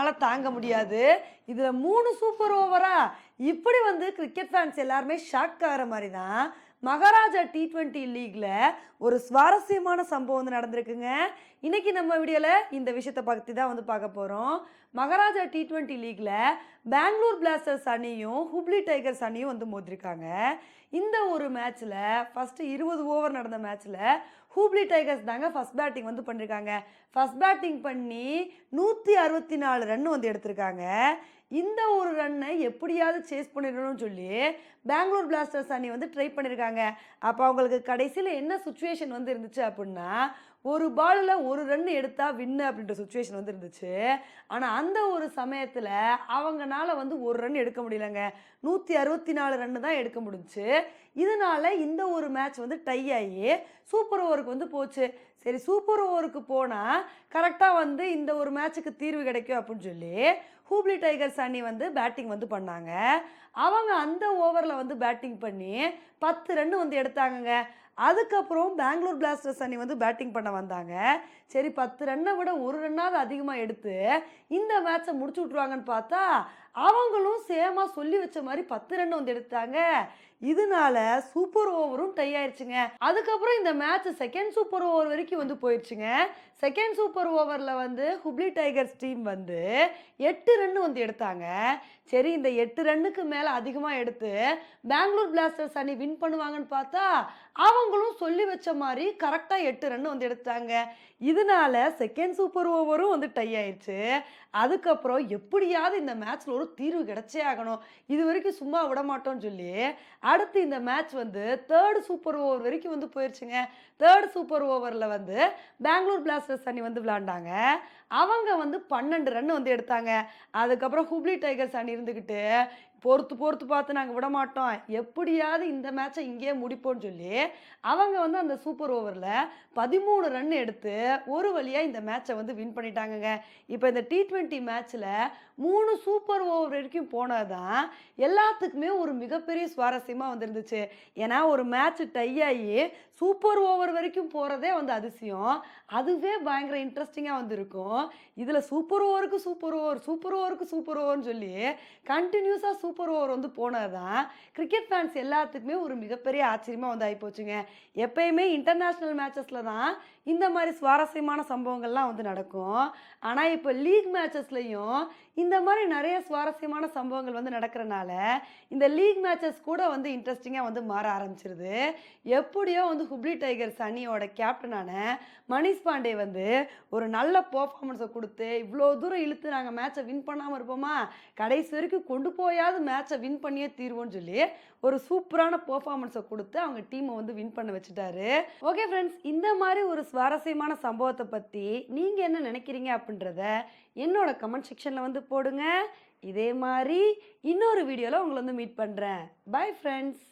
என்னால் தாங்க முடியாது. இதில் மூணு சூப்பர் ஓவரா இப்படி வந்து கிரிக்கெட் ஃபேன்ஸ் எல்லாருமே ஷாக் ஆகிற மாதிரி தான் மகாராஜா டி ட்வெண்ட்டி லீக்ல ஒரு சுவாரஸ்யமான சம்பவம் வந்து நடந்திருக்குங்க. இன்னைக்கு நம்ம வீடியோவில் இந்த விஷயத்தை பற்றி தான் வந்து பார்க்க போகிறோம் மகாராஜா டி ட்வெண்ட்டி லீக்ல பெங்களூர் பிளாஸ்டர்ஸ் அணியும் ஹுப்ளி டைகர்ஸ் அணியும் வந்து மோதிருக்காங்க. இந்த ஒரு மேட்ச்சில் ஃபஸ்ட்டு இருபது ஓவர் நடந்த மேட்ச்சில் ஹூப்ளி டைகர்ஸ் தாங்க ஃபஸ்ட் பேட்டிங் வந்து பண்ணியிருக்காங்க ஃபஸ்ட் பேட்டிங் பண்ணி நூற்றி அறுபத்தி நாலு ரன் வந்து எடுத்திருக்காங்க. இந்த ஒரு ரன்னை எப்படியாவது சேஸ் பண்ணிடணும்னு சொல்லி பெங்களூர் பிளாஸ்டர்ஸ் அணி வந்து ட்ரை பண்ணியிருக்காங்க அப்போ அவங்களுக்கு கடைசியில் என்ன சுச்சுவேஷன் வந்து இருந்துச்சு அப்படின்னா ஒரு பாலில் ஒரு ரன் எடுத்தால் வின்னு அப்படின்ற சுச்சுவேஷன் வந்து இருந்துச்சு. ஆனால் அந்த ஒரு சமயத்தில் அவங்கனால வந்து ஒரு ரன் எடுக்க முடியலங்க. நூற்றி அறுபத்தி நாலு ரன்னு தான் எடுக்க முடிஞ்சுச்சு. இதனால் இந்த ஒரு மேட்ச் வந்து டை ஆகி சூப்பர் ஓவருக்கு வந்து போச்சு. சரி சூப்பர் ஓவருக்கு போனால் கரெக்டாக வந்து இந்த ஒரு மேட்ச்சுக்கு தீர்வு கிடைக்கும் அப்படின்னு சொல்லி ஹூப்ளி டைகர்ஸ் அணி வந்து பேட்டிங் வந்து பண்ணாங்க. அவங்க அந்த ஓவரில் வந்து பேட்டிங் பண்ணி பத்து ரன் வந்து எடுத்தாங்கங்க. அதுக்கப்புறம் பெங்களூர் பிளாஸ்டர்ஸ் அணி வந்து பேட்டிங் பண்ண வந்தாங்க. சரி பத்து ரன்னை விட ஒரு ரன்னாவது அதிகமாக எடுத்து இந்த மேட்ச்சை முடிச்சு விட்ருவாங்கன்னு பார்த்தா அவங்களும் சேமாக சொல்லி வச்ச மாதிரி பத்து ரன் வந்து எடுத்தாங்க. இதனால சூப்பர் ஓவரும் டை ஆயிடுச்சுங்க அதுக்கப்புறம் இந்த மேட்ச் செகண்ட் சூப்பர் ஓவர் வரைக்கும் வந்து போயிடுச்சுங்க செகண்ட் சூப்பர் ஓவரில் வந்து ஹுப்ளி டைகர்ஸ் டீம் வந்து எட்டு ரன் வந்து எடுத்தாங்க. சரி இந்த எட்டு ரன்னுக்கு மேலே அதிகமாக எடுத்து பெங்களூர் பிளாஸ்டர்ஸ் அணி வின் பண்ணுவாங்கன்னு பார்த்தா அவங்களும் சொல்லி வச்ச மாதிரி கரெக்டாக எட்டு ரன் வந்து எடுத்தாங்க. இதனால செகண்ட் சூப்பர் ஓவரும் வந்து டை ஆயிடுச்சு அதுக்கப்புறம் எப்படியாவது இந்த மேட்ச்சில் ஒரு தீர்வு கிடைச்சே ஆகணும். இது வரைக்கும் சும்மா விட மாட்டோம்னு சொல்லி அடுத்து இந்த மேட்ச் வந்து தேர்ட் சூப்பர் ஓவர் வரைக்கும் வந்து போயிடுச்சுங்க தேர்ட் சூப்பர் ஓவரில் வந்து பெங்களூர் பிளாஸ்டர்ஸ் அணி வந்து விளாண்டாங்க அவங்க வந்து பன்னெண்டு ரன் வந்து எடுத்தாங்க. அதுக்கப்புறம் ஹுப்ளி டைகர்ஸ் அணி இருந்துக்கிட்டு பொறுத்து பொறுத்து பார்த்து நாங்கள் விட மாட்டோம் எப்படியாவது இந்த மேட்சை இங்கேயே முடிப்போம்னு சொல்லி அவங்க வந்து அந்த சூப்பர் ஓவரில் பதிமூணு ரன் எடுத்து ஒரு வழியாக இந்த மேட்சை வந்து வின் பண்ணிட்டாங்கங்க. இப்போ இந்த டி ட்வெண்ட்டி மேட்ச்சில் மூணு சூப்பர் ஓவர் வரைக்கும் போனது தான் எல்லாத்துக்குமே ஒரு மிகப்பெரிய சுவாரஸ்யமாக வந்துருந்துச்சு. ஏன்னா ஒரு மேட்ச் டை ஆகி சூப்பர் ஓவர் வரைக்கும் போகிறதே வந்து அதிசயம். அதுவே பயங்கர இன்ட்ரெஸ்டிங்காக வந்திருக்கும். இதில் சூப்பர் ஓவருக்கு சூப்பர் ஓவர் சூப்பர் ஓவருக்கு சூப்பர் ஓவர்னு சொல்லி கண்டினியூஸாக சூப்பர் ஓவர் வந்து போனது தான் கிரிக்கெட் ஃபேன்ஸ் எல்லாத்துக்குமே ஒரு மிகப்பெரிய ஆச்சரியமாக வந்து ஆகிப்போச்சுங்க எப்பயுமே இன்டர்நேஷ்னல் மேட்சஸில் தான் இந்த மாதிரி சுவாரஸ்யமான சம்பவங்கள்லாம் வந்து நடக்கும். ஆனால் இப்போ லீக் மேட்சஸ்லையும் இந்த மாதிரி நிறைய சுவாரஸ்யமான சம்பவங்கள் வந்து நடக்கிறனால இந்த லீக் மேட்சஸ் கூட வந்து இன்ட்ரெஸ்டிங்காக வந்து மாற ஆரம்பிச்சிருது. எப்படியோ வந்து ஹுப்ளி டைகர்ஸ் அணியோட கேப்டனான மணிஷ் பாண்டே வந்து ஒரு நல்ல பர்ஃபார்மன்ஸை கொடுத்து இவ்வளோ தூரம் இழுத்து நாங்கள் மேட்சை வின் பண்ணாமல் இருப்போமா? கடைசி வரைக்கும் கொண்டு போயாவது மேட்சை வின் பண்ணியே தீர்வோம்னு சொல்லி ஒரு சூப்பரான பர்ஃபார்மன்ஸை கொடுத்து அவங்க டீமை வந்து வின் பண்ண வச்சுட்டாரு. ஓகே ஃப்ரெண்ட்ஸ் இந்த மாதிரி ஒரு சுவாரஸ்யமான சம்பவத்தை பற்றி நீங்கள் என்ன நினைக்கிறீங்க அப்படின்றத என்னோட கமெண்ட் செக்ஷனில் வந்து போடுங்க. இதே மாதிரி இன்னொரு வீடியோவில் உங்களை வந்து மீட் பண்ணுறேன் பை ஃப்ரெண்ட்ஸ்